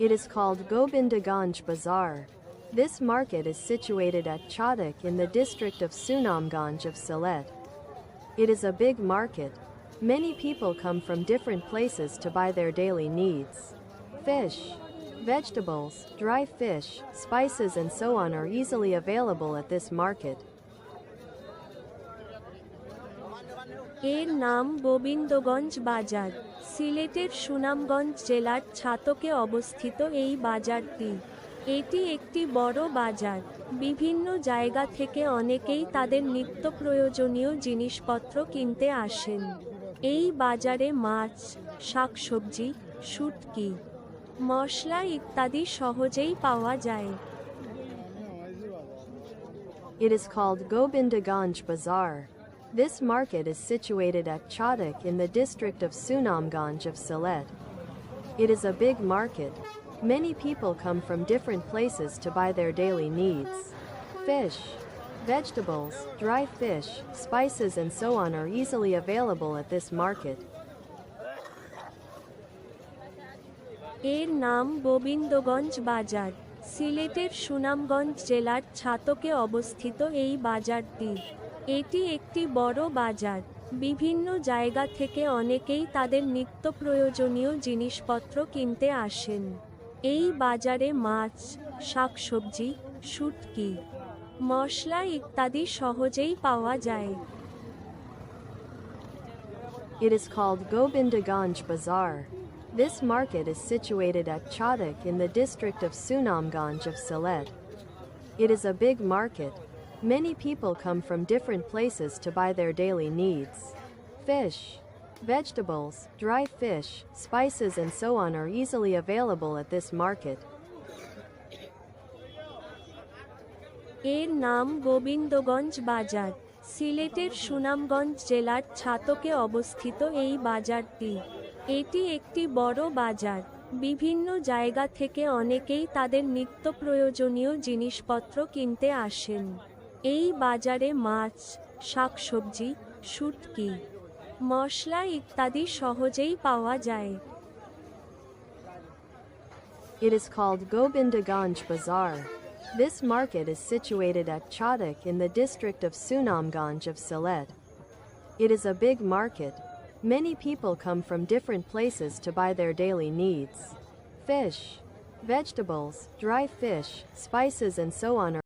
It is called Gobindaganj Bazaar. This market is situated at Chadak in the district of Sunamganj of Sylhet. It is a big market. Many people come from different places to buy their daily needs. Fish, vegetables, dry fish, spices, and so on are easily available at this market. এর নাম গোবিন্দগঞ্জ বাজার। সিলেটের সুনামগঞ্জ জেলার ছাতকে অবস্থিত এই বাজারটি। এটি একটি বড় বাজার। বিভিন্ন জায়গা থেকে অনেকেই তাদের নিত্য প্রয়োজনীয় জিনিসপত্র কিনতে আসেন। এই বাজারে মাছ, শাকসবজি, শুটকি, মশলা ইত্যাদি সহজেই পাওয়া যায়। It is called Gobindaganj Bazaar. This market is situated at Chadak in the district of Sunamganj of Sylhet. It is a big market. Many people come from different places to buy their daily needs. Fish, vegetables, dry fish, spices, and so on are easily available at this market. এর নাম গোবিন্দগঞ্জ বাজার সিলেটের সুনামগঞ্জ জেলার ছাতকে অবস্থিত এই বাজারটি এটি একটি বড় বাজার বিভিন্ন জায়গা থেকে অনেকেই তাদের নিত্য প্রয়োজনীয় জিনিসপত্র কিনতে আসেন এই বাজারে মাছ শাকসবজি শুটকি মশলা ইত্যাদি সহজেই পাওয়া যায় It is called Gobindaganj Bazaar. This market is situated at Chadak in the district of Sunamganj of Sylhet. It is a big market. Many people come from different places to buy their daily needs. Fish, vegetables, dry fish, spices, and so on are easily available at this market. এর নাম গোবিন্দগঞ্জ বাজার সিলেটের সুনামগঞ্জ জেলার ছাতকে অবস্থিত এই বাজারটি এটি একটি বড় বাজার বিভিন্ন জায়গা থেকে অনেকেই তাদের নিত্য প্রয়োজনীয় জিনিসপত্র কিনতে আসেন এই বাজারে মাছ শাকসবজি শুটকি মশলা ইত্যাদি সহজেই পাওয়া যায় It is called Gobindaganj Bazaar. This market is situated at Chadak in the district of Sunamganj of Sylhet. It is a big market. Many people come from different places to buy their daily needs. Fish, vegetables, dry fish, spices, and so on are